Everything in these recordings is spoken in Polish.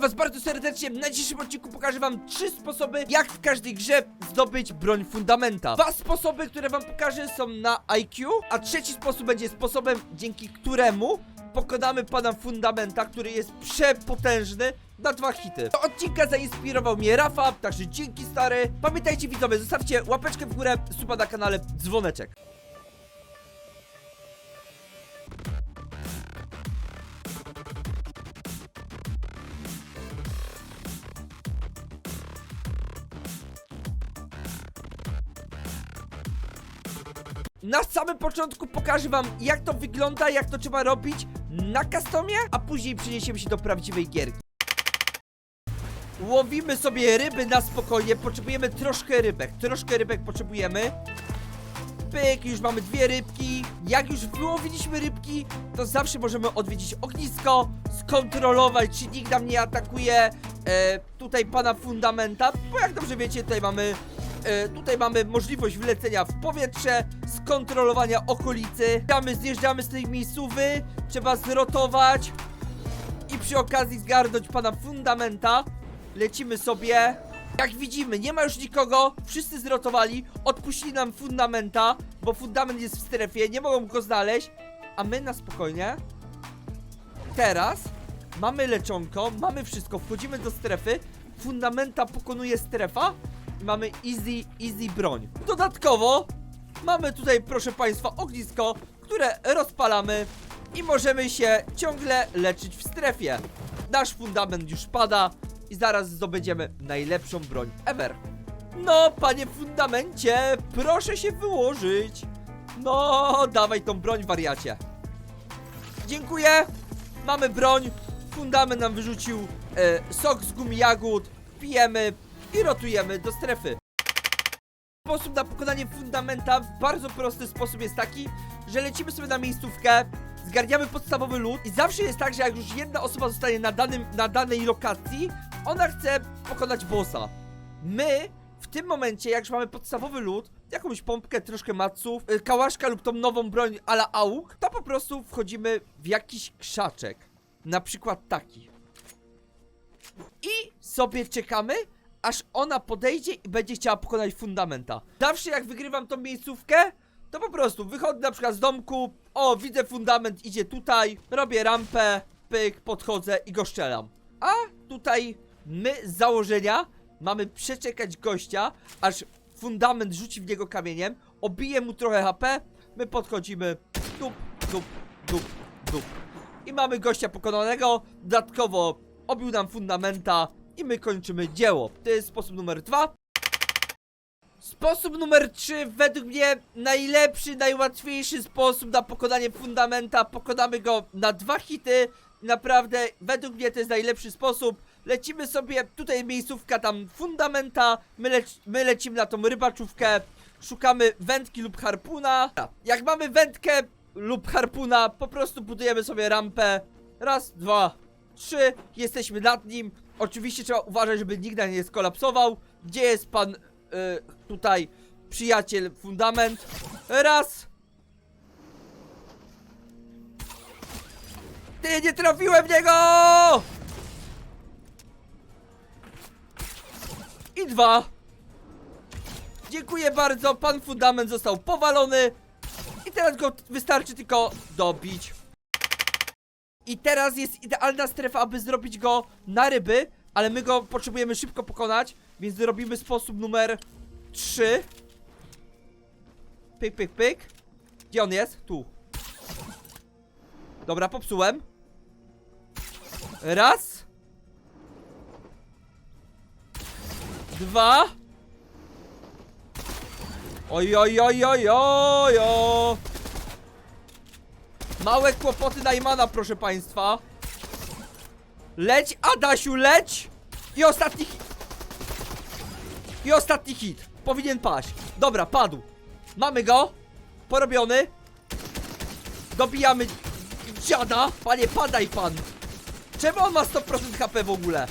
was bardzo serdecznie. Na dzisiejszym odcinku pokażę wam trzy sposoby, jak w każdej grze zdobyć broń fundamenta. Dwa sposoby, które wam pokażę są na IQ, a trzeci sposób będzie sposobem, dzięki któremu pokonamy pana fundamenta, który jest przepotężny na dwa hity. Do odcinka zainspirował mnie Rafa, także dzięki stary. Pamiętajcie widzowie, zostawcie łapeczkę w górę, suba na kanale, dzwoneczek. Na samym początku pokażę wam jak to wygląda, jak to trzeba robić na customie, a później przeniesiemy się do prawdziwej gierki. Łowimy sobie ryby na spokojnie, potrzebujemy troszkę rybek, troszkę rybek potrzebujemy. Pyk, już mamy dwie rybki. Jak już wyłowiliśmy rybki, to zawsze możemy odwiedzić ognisko, skontrolować, czy nikt nam nie atakuje e, tutaj pana fundamenta, bo jak dobrze wiecie, tutaj mamy E, tutaj mamy możliwość wlecenia w powietrze, skontrolowania okolicy. Zjeżdżamy, zjeżdżamy z tej miejscówy, trzeba zrotować i przy okazji zgarnąć pana fundamenta. Lecimy sobie. Jak widzimy, nie ma już nikogo, wszyscy zrotowali, odpuścili nam fundamenta, bo fundament jest w strefie, nie mogą go znaleźć, a my na spokojnie. Teraz mamy leczonko, mamy wszystko, wchodzimy do strefy, fundamenta pokonuje strefa mamy easy, easy broń. Dodatkowo mamy tutaj, proszę Państwa, ognisko, które rozpalamy i możemy się ciągle leczyć w strefie. Nasz fundament już pada i zaraz zdobędziemy najlepszą broń ever. No, panie fundamencie, proszę się wyłożyć. No, dawaj tą broń, wariacie. Dziękuję. Mamy broń. Fundament nam wyrzucił e, sok z gumi jagód. Pijemy i rotujemy do strefy. Sposób na pokonanie fundamenta w bardzo prosty sposób jest taki, że lecimy sobie na miejscówkę, zgarniamy podstawowy lód i zawsze jest tak, że jak już jedna osoba zostaje na, danym, na danej lokacji, ona chce pokonać bossa. My w tym momencie, jak już mamy podstawowy lód, jakąś pompkę, troszkę maców, y, kałaszka lub tą nową broń ala AUK, to po prostu wchodzimy w jakiś krzaczek. Na przykład taki. I sobie czekamy, aż ona podejdzie i będzie chciała pokonać fundamenta. Zawsze jak wygrywam tą miejscówkę, to po prostu wychodzę na przykład z domku, o widzę fundament idzie tutaj, robię rampę, pyk, podchodzę i go szczelam. A tutaj my z założenia mamy przeczekać gościa, aż fundament rzuci w niego kamieniem, obije mu trochę HP, my podchodzimy, dup, dup, dup, dup. I mamy gościa pokonanego, dodatkowo obił nam fundamenta i my kończymy dzieło. To jest sposób numer dwa. Sposób numer 3, według mnie najlepszy, najłatwiejszy sposób na pokonanie fundamenta. Pokonamy go na dwa hity. Naprawdę, według mnie to jest najlepszy sposób. Lecimy sobie, tutaj miejscówka tam fundamenta. My, lec my lecimy na tą rybaczówkę. Szukamy wędki lub harpuna. Jak mamy wędkę lub harpuna, po prostu budujemy sobie rampę. Raz, dwa, trzy. Jesteśmy nad nim. Oczywiście trzeba uważać, żeby nigdy nie skolapsował. Gdzie jest pan y, tutaj przyjaciel fundament? Raz. Ty nie trafiłem w niego! I dwa. Dziękuję bardzo, pan fundament został powalony. I teraz go wystarczy tylko dobić. I teraz jest idealna strefa, aby zrobić go na ryby, ale my go potrzebujemy szybko pokonać, więc zrobimy sposób numer 3. Pyk, pyk, pyk. Gdzie on jest? Tu. Dobra, popsułem. Raz. Dwa. Oj, oj, oj, oj, oj, oj. Małe kłopoty Najmana, proszę państwa. Leć, Adasiu, leć! I ostatni hit. I ostatni hit. Powinien paść. Dobra, padł. Mamy go. Porobiony. Dobijamy dziada. Panie, padaj pan. Czemu on ma 100% HP w ogóle?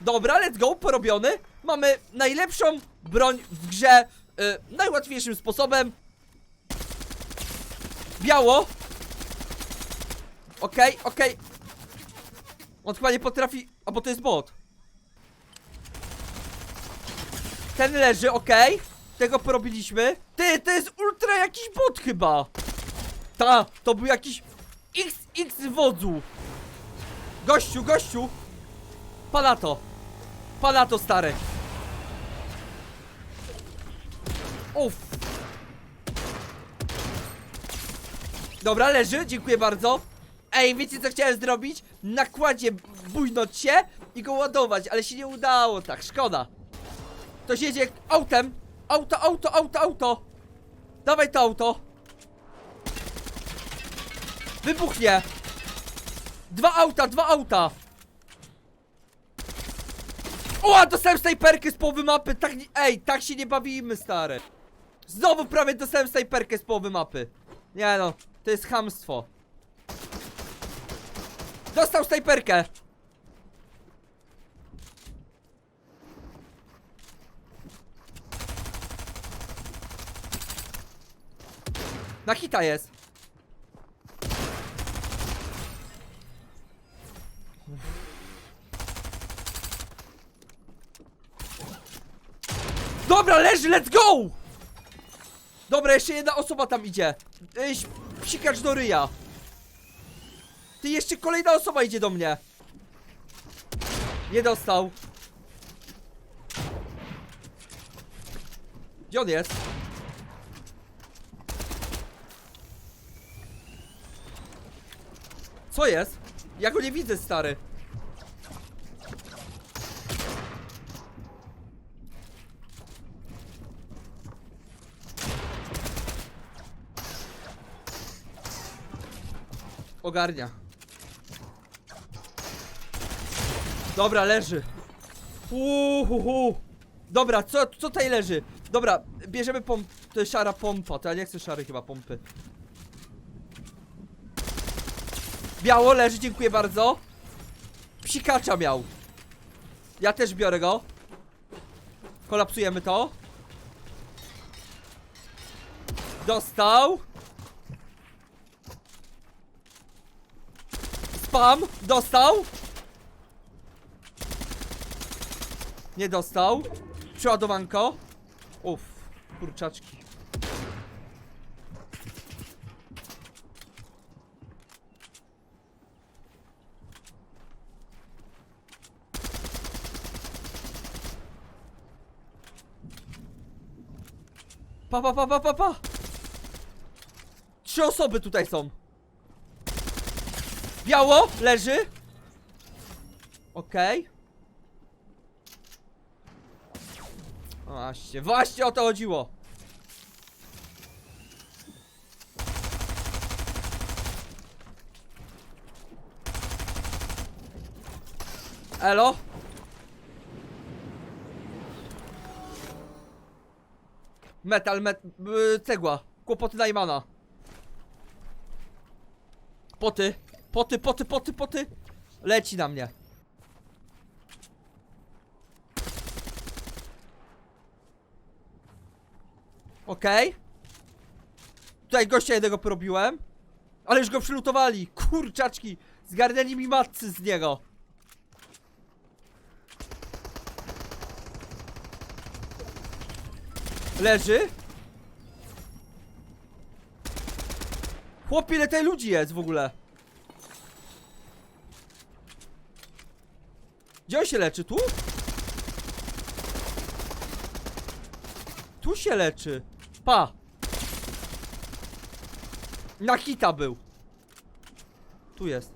Dobra, let's go, porobiony. Mamy najlepszą broń w grze. y, najłatwiejszym sposobem. Biało. Okej, okej. On chyba nie potrafi... A bo to jest bot. Ten leży, okej. Tego porobiliśmy. Ty, to jest ultra jakiś bot chyba. Ta, to był jakiś XX wodzu. Gościu, gościu. Palato. Palato stary. Uff. Dobra, leży, dziękuję bardzo. Ej, wiecie co chciałem zrobić? Na kładzie bujnąć się i go ładować, ale się nie udało tak, szkoda. Ktoś jedzie autem. Auto, auto, auto, auto. Dawaj to auto. Wybuchnie. Dwa auta, dwa auta. O, dostałem snajperkę z połowy mapy. Tak, ej, tak się nie bawimy, stary. Znowu prawie dostałem snajperkę z połowy mapy. Nie no, to jest chamstwo. Dostał snajperkę. Na hita jest. Dobra, leży, let's go! Dobra, jeszcze jedna osoba tam idzie. Ej, psikacz do ryja. Ty, jeszcze kolejna osoba idzie do mnie. Nie dostał. Gdzie on jest? Co jest? Ja go nie widzę, stary. Ogarnia. Dobra, leży. Uhuhu. Dobra, co, co tutaj leży? Dobra, bierzemy pomp... To jest szara pompa, to ja nie chcę szarej chyba pompy. Biało leży, dziękuję bardzo. Psikacza miał. Ja też biorę go. Kolapsujemy to. Dostał. Spam, dostał. Nie dostał. Przeładowanko. Uff, kurczaczki. Pa, pa, pa, pa, pa, pa. Trzy osoby tutaj są. Biało, leży. Okej. Właśnie, właśnie o to chodziło. Elo? Metal, met... y, cegła. Kłopoty Najmana. Poty. Poty, poty, poty, poty. Leci na mnie. Okej. Tutaj gościa jednego porobiłem. Ale już go przylutowali. Kurczaczki. Zgarnęli mi matcy z niego. Leży. Chłopie, ile tutaj ludzi jest w ogóle? Gdzie on się leczy? Tu? Tu się leczy. Pa. Na hita był. Tu jest.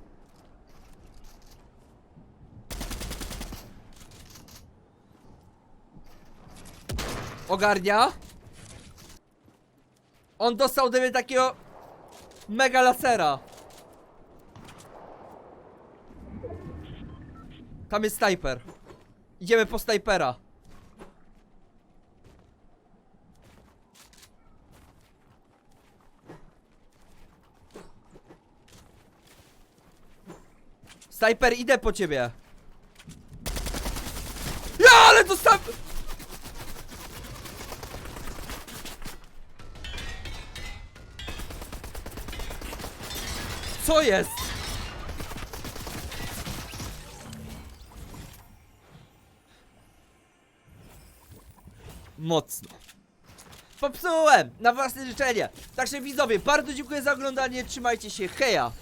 Ogarnia. On dostał ode mnie takiego mega lasera. Tam jest snajper. Idziemy po snajpera. Snajper, idę po ciebie. Ja, ale dostałem... Co jest? Mocno. Popsułem! Na własne życzenie. Także widzowie, bardzo dziękuję za oglądanie. Trzymajcie się. Heja!